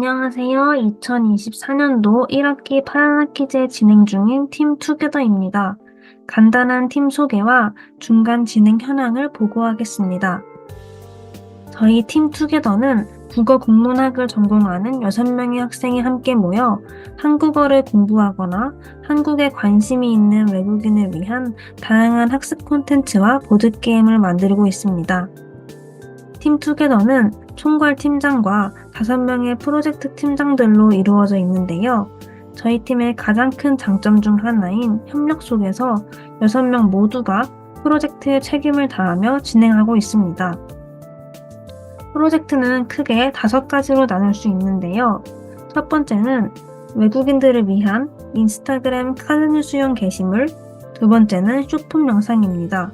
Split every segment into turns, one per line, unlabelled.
안녕하세요. 2024년도 1학기 파란학기제 진행 중인 팀 투게더입니다. 간단한 팀 소개와 중간 진행 현황을 보고하겠습니다. 저희 팀 투게더는 국어 국문학을 전공하는 6명의 학생이 함께 모여 한국어를 공부하거나 한국에 관심이 있는 외국인을 위한 다양한 학습 콘텐츠와 보드게임을 만들고 있습니다. 팀 투게더는 총괄 팀장과 5명의 프로젝트 팀장들로 이루어져 있는데요. 저희 팀의 가장 큰 장점 중 하나인 협력 속에서 6명 모두가 프로젝트에 책임을 다하며 진행하고 있습니다. 프로젝트는 크게 다섯 가지로 나눌 수 있는데요. 첫 번째는 외국인들을 위한 인스타그램 카드뉴스용 게시물, 두 번째는 쇼폼 영상입니다.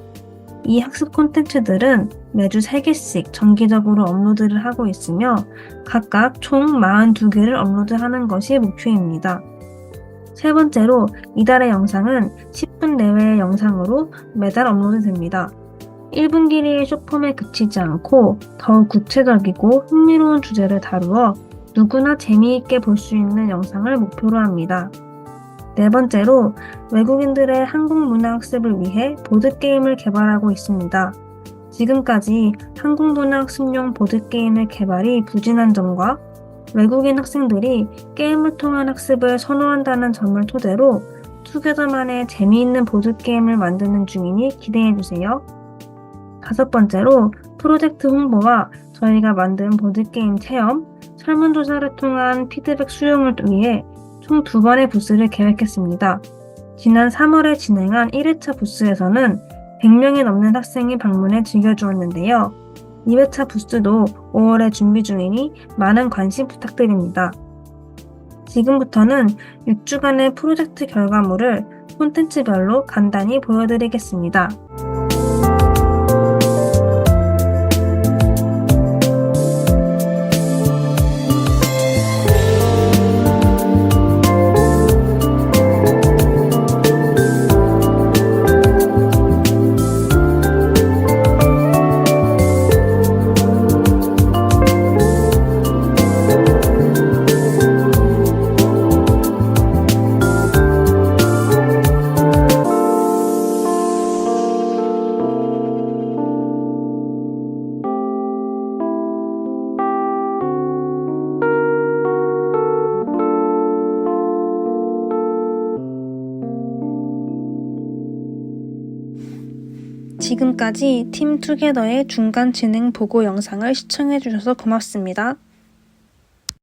이 학습 콘텐츠들은 매주 3개씩 정기적으로 업로드를 하고 있으며 각각 총 42개를 업로드하는 것이 목표입니다. 세 번째로 이달의 영상은 10분 내외의 영상으로 매달 업로드됩니다. 1분 길이의 쇼폼에 그치지 않고 더욱 구체적이고 흥미로운 주제를 다루어 누구나 재미있게 볼 수 있는 영상을 목표로 합니다. 네 번째로 외국인들의 한국 문화 학습을 위해 보드게임을 개발하고 있습니다. 지금까지 한국 문화 학습용 보드게임의 개발이 부진한 점과 외국인 학생들이 게임을 통한 학습을 선호한다는 점을 토대로 투게더만의 재미있는 보드게임을 만드는 중이니 기대해주세요. 다섯 번째로 프로젝트 홍보와 저희가 만든 보드게임 체험, 설문조사를 통한 피드백 수용을 위해 총 두 번의 부스를 계획했습니다. 지난 3월에 진행한 1회차 부스에서는 100명이 넘는 학생이 방문해 즐겨주었는데요. 2회차 부스도 5월에 준비 중이니 많은 관심 부탁드립니다. 지금부터는 6주간의 프로젝트 결과물을 콘텐츠별로 간단히 보여드리겠습니다. 지금까지 팀 투게더의 중간 진행 보고 영상을 시청해주셔서 고맙습니다.